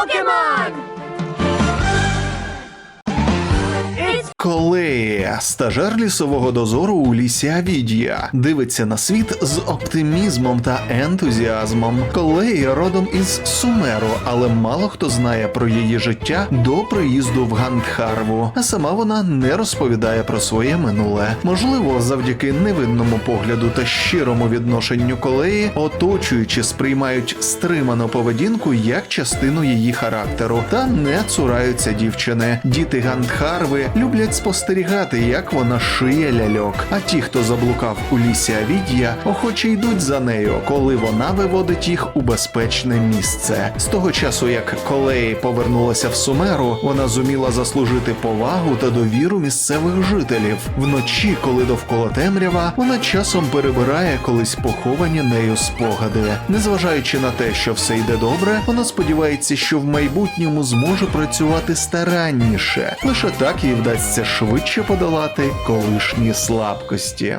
Pokemon! Коли стажер лісового дозору у лісі Авідія дивиться на світ з оптимізмом та ентузіазмом. Колеї родом із Сумеру, але мало хто знає про її життя до приїзду в Гандхарву. А сама вона не розповідає про своє минуле. Можливо, завдяки невинному погляду та щирому відношенню колеї, оточуючи сприймають стриману поведінку як частину її характеру та не цураються дівчини. Діти Гандхарви люблять спостерігати, як вона шиє ляльок. А ті, хто заблукав у лісі Авідія, охоче йдуть за нею, коли вона виводить їх у безпечне місце. З того часу, як колеї повернулася в Сумеру, вона зуміла заслужити повагу та довіру місцевих жителів. Вночі, коли довкола темрява, вона часом перебирає колись поховані нею спогади. Незважаючи на те, що все йде добре, вона сподівається, що в майбутньому зможе працювати старанніше. Лише так їй вдасться швидше подолати колишні слабкості.